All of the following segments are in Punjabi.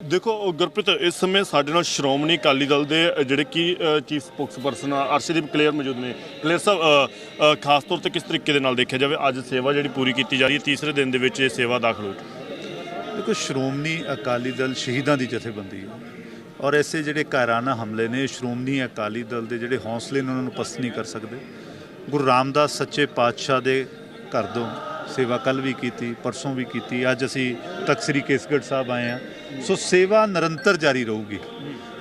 ਦੇਖੋ ਗੁਰਪ੍ਰੀਤ, ਇਸ ਸਮੇਂ ਸਾਡੇ ਨਾਲ ਸ਼੍ਰੋਮਣੀ ਅਕਾਲੀ ਦਲ ਦੇ ਜਿਹੜੇ ਕਿ ਚੀਫ ਸਪੋਕਸਪਰਸਨ ਅਰਸ਼ਦੀਪ ਕਲੇਰ ਮੌਜੂਦ ਨੇ। ਕਲੇਅਰ ਸਾਹਿਬ ਖਾਸ ਤੌਰ ਤੇ ਕਿਸ ਤਰੀਕੇ ਦੇ ਨਾਲ ਦੇਖਿਆ ਜਾਵੇ? ਅੱਜ ਸੇਵਾ ਜਿਹੜੀ ਪੂਰੀ ਕੀਤੀ ਜਾ ਰਹੀ ਹੈ, ਤੀਸਰੇ ਦਿਨ ਦੇ ਵਿੱਚ ਇਹ ਸੇਵਾ ਦਾਖਲ ਹੋਈ। ਦੇਖੋ, ਸ਼੍ਰੋਮਣੀ ਅਕਾਲੀ ਦਲ ਸ਼ਹੀਦਾਂ ਦੀ ਜਥੇਬੰਦੀ ਹੈ। ਔਰ ਐਸੇ ਜਿਹੜੇ ਕਾਇਰਾਨਾ ਹਮਲੇ ਨੇ, ਸ਼੍ਰੋਮਣੀ ਅਕਾਲੀ ਦਲ ਦੇ ਜਿਹੜੇ ਹੌਸਲੇ ਨੇ, ਉਹਨਾਂ ਨੂੰ ਪਸਤ ਨਹੀਂ ਕਰ ਸਕਦੇ। ਗੁਰੂ ਰਾਮਦਾਸ ਸੱਚੇ ਪਾਤਸ਼ਾਹ ਦੇ ਘਰ ਤੋਂ ਸੇਵਾ ਕੱਲ ਵੀ ਕੀਤੀ, ਪਰਸੋਂ ਵੀ ਕੀਤੀ। ਅੱਜ ਅਸੀਂ ਤਖਤ ਸ੍ਰੀ ਕੇਸਗੜ੍ਹ ਸਾਹਿਬ ਆਏ ਆ ਸੋ ਸੇਵਾ ਨਿਰੰਤਰ ਜਾਰੀ ਰਹੂਗੀ।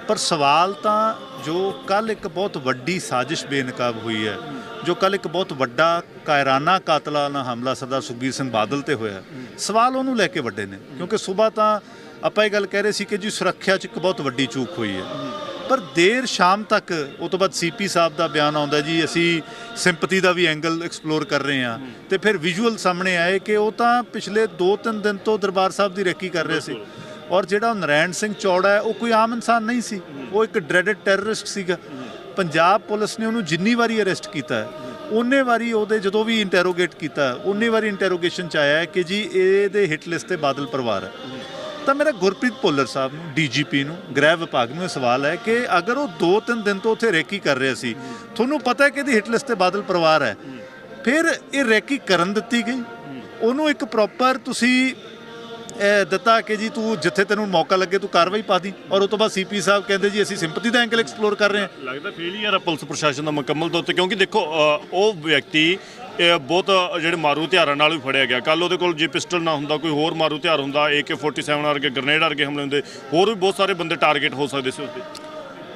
ਪਰ ਸਵਾਲ ਤਾਂ ਜੋ ਕੱਲ ਇੱਕ ਬਹੁਤ ਵੱਡੀ ਸਾਜ਼ਿਸ਼ ਬੇਨਕਾਬ ਹੋਈ ਹੈ, ਜੋ ਕੱਲ ਇੱਕ ਬਹੁਤ ਵੱਡਾ ਕਾਇਰਾਨਾ ਕਾਤਲਾਨਾ ਹਮਲਾ ਸਰਦਾਰ ਸੁਖਬੀਰ ਸਿੰਘ ਬਾਦਲ ਤੇ ਹੋਇਆ, ਸਵਾਲ ਉਹਨੂੰ ਲੈ ਕੇ ਵੱਡੇ ਨੇ। ਕਿਉਂਕਿ ਸਵੇਰ ਤਾਂ ਆਪਾਂ ਇਹ ਗੱਲ ਕਹਿ ਰਹੇ ਸੀ ਕਿ ਜੀ ਸੁਰੱਖਿਆ 'ਚ ਇੱਕ ਬਹੁਤ ਵੱਡੀ ਚੂਕ ਹੋਈ ਹੈ। ਪਰ ਦੇਰ ਸ਼ਾਮ ਤੱਕ ਉਹ ਤੋਂ ਬਾਅਦ ਸੀਪੀ ਸਾਹਿਬ ਦਾ ਬਿਆਨ ਆਉਂਦਾ ਜੀ, ਅਸੀਂ ਸਿੰਪਥੀ ਦਾ ਵੀ ਐਂਗਲ ਐਕਸਪਲੋਰ ਕਰ ਰਹੇ ਹਾਂ। ਤੇ ਫਿਰ ਵਿਜ਼ੂਅਲ ਸਾਹਮਣੇ ਆਏ ਕਿ ਉਹ ਤਾਂ ਪਿਛਲੇ 2-3 ਦਿਨ ਤੋਂ ਦਰਬਾਰ ਸਾਹਿਬ ਦੀ ਰੈਕੀ ਕਰ ਰਹੇ ਸੀ। ਔਰ ਜਿਹੜਾ ਉਹ ਨਰੈਣ ਸਿੰਘ ਚੌੜਾ ਹੈ, ਉਹ ਕੋਈ ਆਮ ਇਨਸਾਨ ਨਹੀਂ ਸੀ। ਉਹ ਇੱਕ ਡਰੈਡਡ ਟੈਰਰਿਸਟ ਸੀਗਾ। ਪੰਜਾਬ ਪੁਲਿਸ ਨੇ ਉਹਨੂੰ ਜਿੰਨੀ ਵਾਰੀ ਅਰੈਸਟ ਕੀਤਾ ਹੈ, ਉਹਨੇ ਵਾਰੀ ਉਹਦੇ ਜਦੋਂ ਵੀ ਇੰਟਰੋਗੇਟ ਕੀਤਾ ਉਹਨੇ ਵਾਰੀ ਇੰਟਰੋਗੇਸ਼ਨ ਚ ਆਇਆ ਕਿ ਜੀ ਇਹਦੇ ਹਿੱਟ ਲਿਸਟ ਤੇ ਬਾਦਲ ਪਰਿਵਾਰ ਹੈ। ਤਾਂ ਮੇਰਾ ਗੁਰਪ੍ਰੀਤ ਭੁੱਲਰ ਸਾਹਿਬ ਨੂੰ, ਡੀਜੀਪੀ ਨੂੰ, ਗ੍ਰਹਿ ਵਿਭਾਗ ਨੂੰ ਇਹ ਸਵਾਲ ਹੈ ਕਿ ਅਗਰ ਉਹ 2-3 ਦਿਨ ਤੋਂ ਉੱਥੇ ਰੇਕੀ ਕਰ ਰਿਹਾ ਸੀ, ਤੁਹਾਨੂੰ ਪਤਾ ਹੈ ਕਿ ਇਹਦੀ ਹਿੱਟ ਲਿਸਟ ਤੇ ਬਾਦਲ ਪਰਿਵਾਰ ਹੈ। ਫਿਰ ਇਹ ਰੇਕੀ ਕਰਨ ਦਿੱਤੀ ਗਈ। ਉਹਨੂੰ ਇੱਕ ਪ੍ਰੋਪਰ ਤੁਸੀਂ ਦਿੱਤਾ ਕਿ ਜੀ ਤੂੰ ਜਿੱਥੇ ਤੈਨੂੰ ਮੌਕਾ ਲੱਗੇ ਤੂੰ ਕਾਰਵਾਈ ਪਾ ਦੀ। ਔਰ ਉਸ ਤੋਂ ਬਾਅਦ ਸੀਪੀ ਸਾਹਿਬ ਕਹਿੰਦੇ ਜੀ ਅਸੀਂ ਸਿੰਪਥੀ ਦਾ ਐਂਗਲ ਐਕਸਪਲੋਰ ਕਰ ਰਹੇ ਹਾਂ। ਲੱਗਦਾ ਫੇਲੀਅਰ ਹੈ ਪੁਲਿਸ ਪ੍ਰਸ਼ਾਸਨ ਦਾ ਮੁਕੰਮਲ ਤੌਰ ਤੇ ਕਿਉਂਕਿ ਦੇਖੋ ਉਹ ਵਿਅਕਤੀ ਇਹ ਬਹੁਤ ਜਿਹੜੇ ਮਾਰੂ ਹਥਿਆਰਾਂ ਨਾਲ ਵੀ ਫੜਿਆ ਗਿਆ। ਕੱਲ ਉਹਦੇ ਕੋਲ ਜੇ ਪਿਸਟਲ ਨਾ ਹੁੰਦਾ ਕੋਈ ਹੋਰ ਮਾਰੂ ਹਥਿਆਰ ਹੁੰਦਾ AK47 ਵਰਗੇ ਗ੍ਰਨੇਡ ਵਰਗੇ ਹਮਲੇ ਹੁੰਦੇ ਹੋਰ ਵੀ ਬਹੁਤ ਸਾਰੇ ਬੰਦੇ ਟਾਰਗੇਟ ਹੋ ਸਕਦੇ ਸੀ ਉਸਦੇ।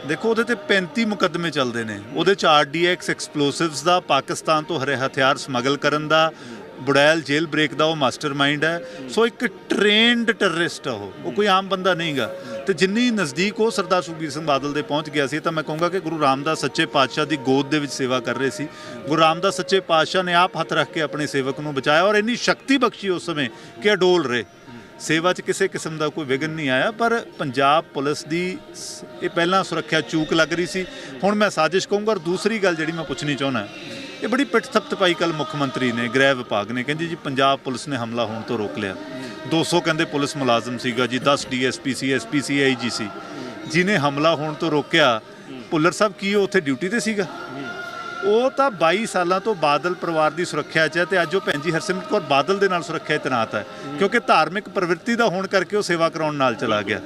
ਦੇਖੋ ਉਹਦੇ ਤੇ 35 ਮੁਕੱਦਮੇ ਚੱਲਦੇ ਨੇ। ਉਹਦੇ ਚ ਆਰਡੀਐਕਸ ਐਕਸਪਲੋਸਿਵਸ ਦਾ ਪਾਕਿਸਤਾਨ ਤੋਂ ਹਰੇ ਹਥਿਆਰ ਸਮਗਲ ਕਰਨ ਦਾ ਬੁੜੈਲ ਜੇਲ ਬ੍ਰੇਕ ਦਾ ਉਹ ਮਾਸਟਰਮਾਈਂਡ ਹੈ। ਸੋ ਇੱਕ ਟ੍ਰੇਨਡ ਟੈਰਰਿਸਟ ਆ ਉਹ। ਉਹ ਕੋਈ ਆਮ ਬੰਦਾ ਨਹੀਂਗਾ। ਤੇ ਜਿੰਨੀ ਨਜ਼ਦੀਕ ਉਹ ਸਰਦਾਰ ਸੁਖਬੀਰ ਸਿੰਘ ਬਾਦਲ ਦੇ ਪਹੁੰਚ ਗਿਆ ਸੀ, ਤਾਂ ਮੈਂ ਕਹੂੰਗਾ ਕਿ ਗੁਰੂ ਰਾਮਦਾਸ ਸੱਚੇ ਪਾਤਸ਼ਾਹ ਦੀ ਗੋਦ ਦੇ ਵਿੱਚ ਸੇਵਾ ਕਰ ਰਹੇ ਸੀ। ਗੁਰੂ ਰਾਮਦਾਸ ਸੱਚੇ ਪਾਤਸ਼ਾਹ ਨੇ ਆਪ ਹੱਥ ਰੱਖ ਕੇ ਆਪਣੇ ਸੇਵਕ ਨੂੰ ਬਚਾਇਆ ਔਰ ਇੰਨੀ ਸ਼ਕਤੀ ਬਖਸ਼ੀ ਉਸ ਸਮੇਂ ਕਿ ਅਡੋਲ ਰਹੇ। ਸੇਵਾ 'ਚ ਕਿਸੇ ਕਿਸਮ ਦਾ ਕੋਈ ਵਿਘਨ ਨਹੀਂ ਆਇਆ, ਪਰ ਪੰਜਾਬ ਪੁਲਿਸ ਦੀ ਇਹ ਪਹਿਲਾਂ ਸੁਰੱਖਿਆ ਚੂਕ ਲੱਗ ਰਹੀ ਸੀ। ਹੁਣ ਮੈਂ ਸਾਜ਼ਿਸ਼ ਕਹੂੰਗਾ ਔਰ ਦੂਸਰੀ ਗੱਲ ਜਿਹੜੀ ਮੈਂ ਪੁੱਛਣੀ ਚਾਹੁੰਦਾ ਇਹ ਬੜੀ ਪਿੱਠ ਥਪਥਪਾਈ ਕੱਲ ਮੁੱਖ ਮੰਤਰੀ ਨੇ, ਗ੍ਰਹਿ ਵਿਭਾਗ ਨੇ। ਕਹਿੰਦੇ ਜੀ, ਪੰਜਾਬ ਪੁਲਿਸ ਨੇ ਹਮਲਾ ਹੋਣ ਤੋਂ ਰੋਕ ਲਿਆ। 200 ਕਹਿੰਦੇ ਪੁਲਿਸ ਮੁਲਾਜ਼ਮ ਸੀਗਾ ਜੀ 10 ਡੀਐਸਪੀ ਸੀ, ਐਸਪੀ ਸੀ ਆਈਜੀ ਸੀ। ਜਿਨੇ ਹਮਲਾ ਹੋਣ ਤੋਂ ਰੋਕਿਆ ਭੁੱਲਰ ਸਾਹਿਬ ਕੀ ਉਹ ਉੱਥੇ ਡਿਊਟੀ ਤੇ ਸੀਗਾ? ਉਹ ਤਾਂ 22 ਸਾਲਾਂ ਤੋਂ ਬਾਦਲ ਪਰਿਵਾਰ ਦੀ ਸੁਰੱਖਿਆ 'ਚ ਹੈ ਤੇ ਅੱਜ ਉਹ ਭੈਣ ਜੀ ਹਰਸਿਮਰਤ ਕੌਰ ਬਾਦਲ ਦੇ ਨਾਲ ਸੁਰੱਖਿਆ ਤੈਨਾਤ ਹੈ। ਕਿਉਂਕਿ ਧਾਰਮਿਕ ਪ੍ਰਵਿਰਤੀ ਦਾ ਹੋਣ ਕਰਕੇ ਉਹ ਸੇਵਾ ਕਰਾਉਣ ਨਾਲ ਚਲਾ ਗਿਆ।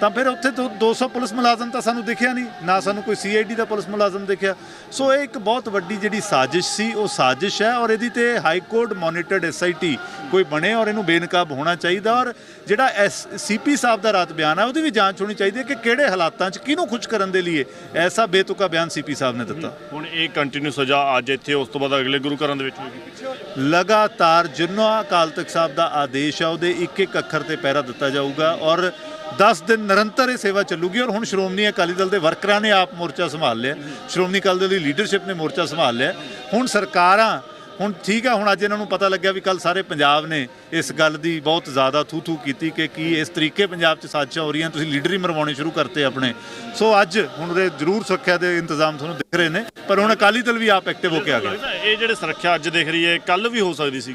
ਤਾਂ ਫਿਰ ਉੱਥੇ ਤੋਂ 200 ਪੁਲਿਸ ਮੁਲਾਜ਼ਮ ਤਾਂ ਸਾਨੂੰ ਦਿਖਿਆ ਨਹੀਂ ਨਾ ਸਾਨੂੰ ਕੋਈ ਸੀਆਈਡੀ ਦਾ ਪੁਲਿਸ ਮੁਲਾਜ਼ਮ ਦਿਖਿਆ। ਸੋ ਇਹ ਇੱਕ ਬਹੁਤ ਵੱਡੀ ਜਿਹੜੀ ਸਾਜ਼ਿਸ਼ ਸੀ ਉਹ ਸਾਜ਼ਿਸ਼ ਹੈ ਔਰ ਇਹਦੀ ਤੇ ਹਾਈ ਕੋਰਟ ਮੋਨੀਟਰਡ ਐਸਆਈਟੀ ਕੋਈ ਬਣੇ ਔਰ ਇਹਨੂੰ ਬੇਨਕਾਬ ਹੋਣਾ ਚਾਹੀਦਾ ਔਰ ਜਿਹੜਾ ਐਸ ਸੀਪੀ ਸਾਹਿਬ ਦਾ ਰਾਤ ਬਿਆਨ ਹੈ ਉਹਦੀ ਵੀ ਜਾਂਚ ਹੋਣੀ ਚਾਹੀਦੀ ਹੈ ਕਿ ਕਿਹੜੇ ਹਾਲਾਤਾਂ 'ਚ ਕਿਹਨੂੰ ਖੁਸ਼ ਕਰਨ ਦੇ ਲਈ ਐਸਾ ਬੇਤੁਕਾ ਬਿਆਨ ਸੀਪੀ ਸਾਹਿਬ ਨੇ ਦਿੱਤਾ। ਹੁਣ ਇਹ ਕੰਟੀਨਿਊ ਸਜ਼ਾ ਅੱਜ ਇੱਥੇ ਉਸ ਤੋਂ ਬਾਅਦ ਅਗਲੇ ਗੁਰੂ ਘਰਾਂ ਦੇ ਵਿੱਚ ਹੋਏਗੀ। ਲਗਾਤਾਰ ਜਿੰਨਾ ਅਕਾਲ ਤਖਤ ਸਾਹਿਬ ਦਾ ਆਦੇਸ਼ ਆ ਉਹਦੇ ਇੱਕ ਇੱਕ ਅੱਖਰ ਤੇ ਪਹਿਰਾ ਦਿੱਤਾ ਜਾਊਗਾ ਔਰ 10 ਦਿਨ ਨਿਰੰਤਰ ਇਹ ਸੇਵਾ ਚੱਲੂਗੀ ਔਰ ਹੁਣ ਸ਼੍ਰੋਮਣੀ ਅਕਾਲੀ ਦਲ ਦੇ ਵਰਕਰਾਂ ਨੇ ਆਪ ਮੋਰਚਾ ਸੰਭਾਲ ਲਿਆ। ਸ਼੍ਰੋਮਣੀ ਅਕਾਲੀ ਦਲ ਦੀ ਲੀਡਰਸ਼ਿਪ ਨੇ ਮੋਰਚਾ ਸੰਭਾਲ ਲਿਆ। ਹੁਣ ਸਰਕਾਰਾਂ, ਹੁਣ ਠੀਕ ਆ, ਹੁਣ ਅੱਜ ਇਹਨਾਂ ਨੂੰ ਪਤਾ ਲੱਗਿਆ ਵੀ ਕੱਲ ਸਾਰੇ ਪੰਜਾਬ ਨੇ ਇਸ ਗੱਲ ਦੀ ਬਹੁਤ ਜ਼ਿਆਦਾ ਥੂ ਥੂ ਕੀਤੀ ਕਿ ਕੀ ਇਸ ਤਰੀਕੇ ਪੰਜਾਬ 'ਚ ਸਾਜ਼ਿਸ਼ਾਂ ਹੋ ਰਹੀਆਂ, ਤੁਸੀਂ ਲੀਡਰ ਹੀ ਮਰਵਾਉਣੇ ਸ਼ੁਰੂ ਕਰਤੇ ਆਪਣੇ। ਸੋ ਅੱਜ ਹੁਣ ਉਹਦੇ ਜ਼ਰੂਰ ਸੁਰੱਖਿਆ ਦੇ ਇੰਤਜ਼ਾਮ ਤੁਹਾਨੂੰ ਦਿਖ ਰਹੇ ਨੇ, ਪਰ ਹੁਣ ਅਕਾਲੀ ਦਲ ਵੀ ਆਪ ਐਕਟਿਵ ਹੋ ਕੇ ਆ ਗਿਆ। ਇਹ ਜਿਹੜੇ ਸੁਰੱਖਿਆ ਅੱਜ ਦੇਖ ਰਹੀ ਹੈ ਕੱਲ ਵੀ ਹੋ ਸਕਦੀ ਸੀ।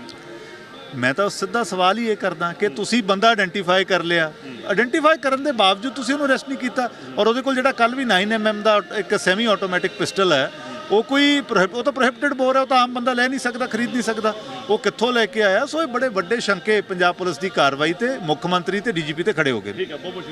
ਮੈਂ ਤਾਂ ਸਿੱਧਾ ਸਵਾਲ ਹੀ ਇਹ ਕਰਦਾ ਕਿ ਤੁਸੀਂ ਬੰਦਾ ਆਇਡੈਂਟੀਫਾਈ ਕਰ ਲਿਆ। ਆਇਡੈਂਟੀਫਾਈ ਕਰਨ ਦੇ ਬਾਵਜੂਦ ਤੁਸੀਂ ਉਹਨੂੰ ਅਰੈਸਟ ਨਹੀਂ ਕੀਤਾ ਔਰ ਉਹਦੇ ਕੋਲ ਜਿਹੜਾ ਕੱਲ ਵੀ 9mm ਦਾ ਇੱਕ ਸੈਮੀ ਆਟੋਮੈਟਿਕ ਪਿਸਟਲ ਹੈ, ਉਹ ਕੋਈ ਪ੍ਰੋਹਿਬ- ਉਹ ਤਾਂ ਪ੍ਰੋਹਿਬਿਟਡ ਬੋਰ ਹੈ, ਉਹ ਤਾਂ ਆਮ ਬੰਦਾ ਲੈ ਨਹੀਂ ਸਕਦਾ, ਖਰੀਦ ਨਹੀਂ ਸਕਦਾ। ਉਹ ਕਿੱਥੋਂ ਲੈ ਕੇ ਆਇਆ? ਸੋ ਇਹ ਬੜੇ ਵੱਡੇ ਸ਼ੰਕੇ ਪੰਜਾਬ ਪੁਲਿਸ ਦੀ ਕਾਰਵਾਈ ਤੇ ਮੁੱਖ ਮੰਤਰੀ ਤੇ ਡੀਜੀਪੀ ਤੇ ਖੜੇ ਹੋ ਗਏ।